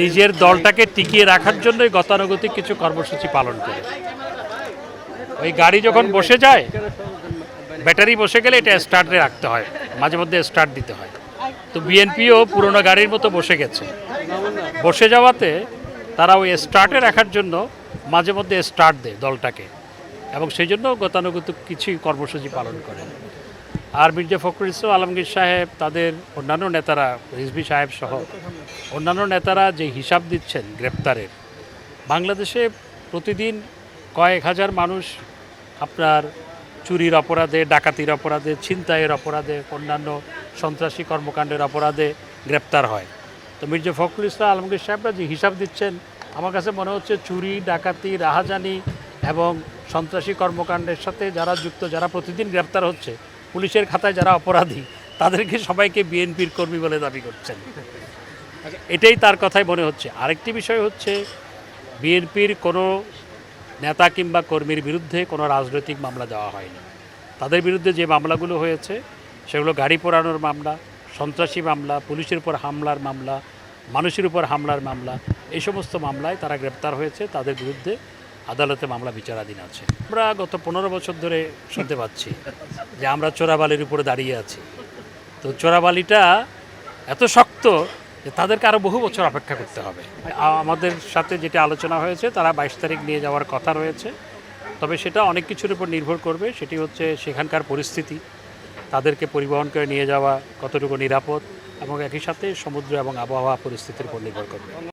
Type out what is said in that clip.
নিজের দলটাকে টিকিয়ে রাখার জন্যই গতানুগতিক কিছু কর্মসূচি পালন করে। ওই গাড়ি যখন বসে যায়, ব্যাটারি বসে গেলে এটা স্টার্টে রাখতে হয়, মাঝে মধ্যে স্টার্ট দিতে হয়। তো বিএনপিও পুরোনো গাড়ির মতো বসে গেছে। বসে যাওয়াতে তারা ওই স্টার্টে রাখার জন্য মাঝে মধ্যে স্টার্ট দেয় দলটাকে এবং সেই জন্য গতানুগতিক কিছু কর্মসূচি পালন করে। আর মির্জা ফখরুল ইসলাম আলমগীর সাহেব, তাদের অন্যান্য নেতারা, রিজভি সাহেব সহ অন্যান্য নেতারা যে হিসাব দিচ্ছেন গ্রেপ্তারের, বাংলাদেশে প্রতিদিন কয়েক হাজার মানুষ আপনার চুরির অপরাধে, ডাকাতির অপরাধে, ছিনতাইয়ের অপরাধে, অন্যান্য সন্ত্রাসী কর্মকাণ্ডের অপরাধে গ্রেপ্তার হয়। তো মির্জা ফখরুল ইসলাম আলমগীর সাহেবরা যে হিসাব দিচ্ছেন, আমার কাছে মনে হচ্ছে চুরি, ডাকাতি, রাহাজানি এবং সন্ত্রাসী কর্মকাণ্ডের সাথে যারা যুক্ত, যারা প্রতিদিন গ্রেপ্তার হচ্ছে পুলিশের খাতায় যারা অপরাধী, তাদেরকে সবাইকে বিএনপির কর্মী বলে দাবি করছেন। এটাই তার কথাই মনে হচ্ছে। আরেকটি বিষয় হচ্ছে, বিএনপির কোনো নেতা কিংবা কর্মীর বিরুদ্ধে কোনো রাজনৈতিক মামলা দেওয়া হয়নি। তাদের বিরুদ্ধে যে মামলাগুলো হয়েছে, সেগুলো গাড়ি পোড়ানোর মামলা, সন্ত্রাসী মামলা, পুলিশের উপর হামলার মামলা, মানুষের উপর হামলার মামলা, এই সমস্ত মামলায় তারা গ্রেপ্তার হয়েছে। তাদের বিরুদ্ধে আদালতে মামলা বিচারাধীন আছে। আমরা গত পনেরো বছর ধরে শুনতে পাচ্ছি যে আমরা চোরাবালির উপরে দাঁড়িয়ে আছি। তো চোরাবালিটা এত শক্ত যে তাদেরকে আরও বহু বছর অপেক্ষা করতে হবে। আমাদের সাথে যেটা আলোচনা হয়েছে, তারা বাইশ তারিখ নিয়ে যাওয়ার কথা রয়েছে। তবে সেটা অনেক কিছুর উপর নির্ভর করবে। সেটি হচ্ছে সেখানকার পরিস্থিতি, তাদেরকে পরিবহন করে নিয়ে যাওয়া কতটুকু নিরাপদ এবং একই সাথে সমুদ্র এবং আবহাওয়া পরিস্থিতির উপর নির্ভর করবে।